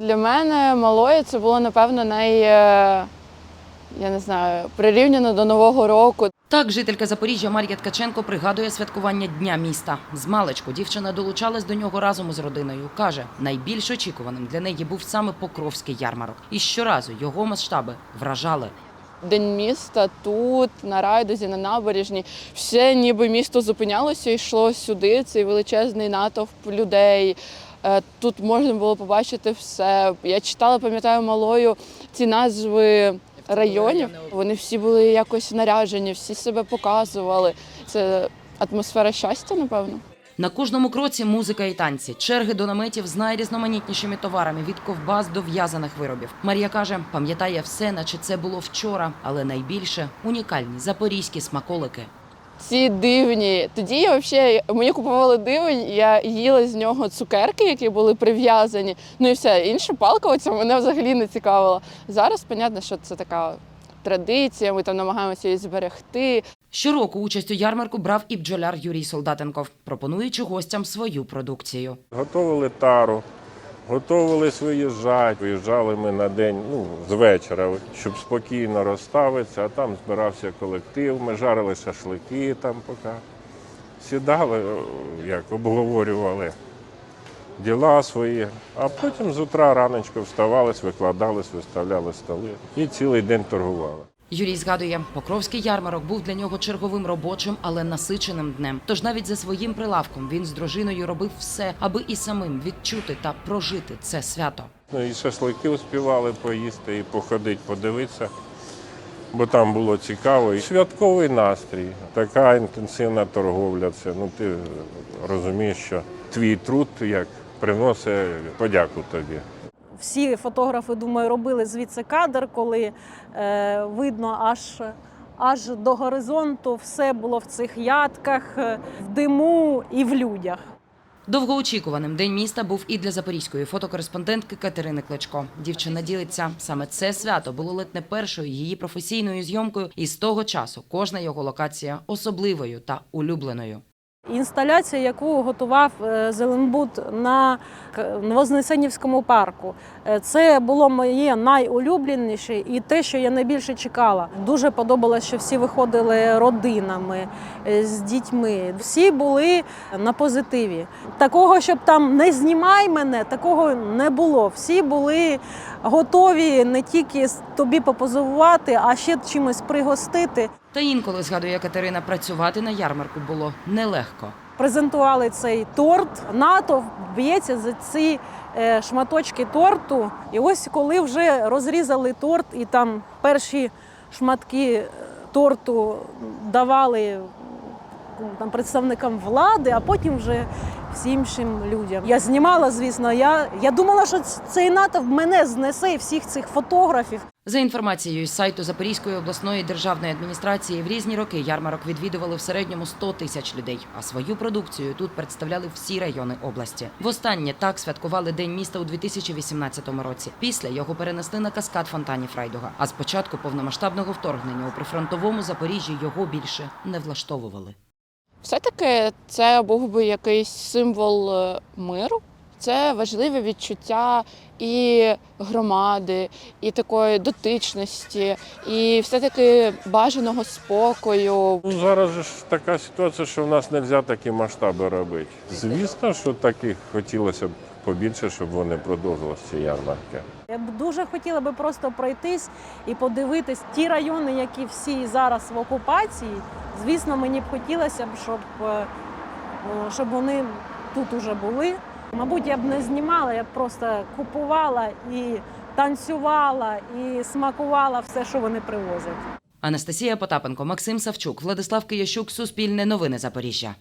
Для мене малою це було напевно най. е, Я не знаю, прирівняно до Нового року. Так, жителька Запоріжжя Мар'я Ткаченко пригадує святкування Дня міста. З маличку дівчина долучалась до нього разом із родиною. Каже, найбільш очікуваним для неї був саме Покровський ярмарок. І щоразу його масштаби вражали. День міста тут, на райдузі, на набережні. Все ніби місто зупинялося і йшло сюди. Цей величезний натовп людей. Е, Тут можна було побачити все. Я читала, пам'ятаю, малою ці назви районів. Вони всі були якось наряжені, всі себе показували. Це атмосфера щастя, напевно. На кожному кроці музика і танці, черги до наметів з найрізноманітнішими товарами від ковбас до в'язаних виробів. Марія каже, пам'ятає все, наче це було вчора, але найбільше унікальні запорізькі смаколики. Ці дивні. Тоді я взагалі мені купували дивень, я їла з нього цукерки, які були прив'язані. Ну і все. Інша палка оця мене взагалі не цікавила. Зараз, понятно, що це така традиція, ми там намагаємося її зберегти. Щороку участь у ярмарку брав і бджоляр Юрій Солдатенков, пропонуючи гостям свою продукцію. Готовили тару, готувались виїжджати. Виїжджали ми на день ну, з вечора, щоб спокійно розставитися, а там збирався колектив, ми жарили шашлики там поки. Сідали, як обговорювали діла свої, а потім з утра раночко вставались, викладались, виставляли столи і цілий день торгували. Юрій згадує, Покровський ярмарок був для нього черговим робочим, але насиченим днем. Тож навіть за своїм прилавком він з дружиною робив все, аби і самим відчути та прожити це свято. Ну і шашлики успівали поїсти, і походити, подивитися, бо там було цікаво. І святковий настрій, така інтенсивна торговля. Це ну ти розумієш, що твій труд як приносить подяку тобі. Всі фотографи, думаю, робили звідси кадр, коли е, видно аж, аж до горизонту все було в цих ядках, е, в диму і в людях. Довгоочікуваним день міста був і для запорізької фотокореспондентки Катерини Кличко. Дівчина ділиться, саме це свято було ледь не першою її професійною зйомкою, і з того часу кожна його локація особливою та улюбленою. Інсталяція, яку готував е, Зеленбуд на Вознесенівському парку, е, це було моє найулюбленіше і те, що я найбільше чекала. Дуже подобалося, що всі виходили родинами е, з дітьми. Всі були на позитиві. Такого, щоб там не знімай мене, такого не було. Всі були готові не тільки тобі попозувати, а ще чимось пригостити. Та інколи згадує Катерина, працювати на ярмарку було нелегко. презентували цей торт. НАТО б'ється за ці е, шматочки торту. І ось коли вже розрізали торт, і там перші шматки е, торту давали там, представникам влади, а потім вже всім іншим людям. Я знімала, звісно, я, я думала, що цей натовп мене знесе і всіх цих фотографів. За інформацією з сайту Запорізької обласної державної адміністрації, в різні роки ярмарок відвідували в середньому 100 тисяч людей. А свою продукцію тут представляли всі райони області. Востаннє так святкували День міста у 2018 році. Після його перенесли на каскад фонтанів Райдуга. А з початку повномасштабного вторгнення у прифронтовому Запоріжжі його більше не влаштовували. Все-таки це був би якийсь символ е, миру. Це важливе відчуття і громади, і такої дотичності, і все-таки бажаного спокою. Ну, зараз ж така ситуація, що в нас не можна такі масштаби робити. Звісно, що таких хотілося б побільше, щоб вони продовжилися ці ярмарки. Я б дуже хотіла би просто пройтись і подивитись ті райони, які всі зараз в окупації. Звісно, мені б хотілося б, щоб, е, е, щоб вони тут уже були. Мабуть, я б не знімала, я б просто купувала і танцювала, і смакувала все, що вони привозять. Анастасія Потапенко, Максим Савчук, Владислав Киящук, Суспільне новини Запоріжжя.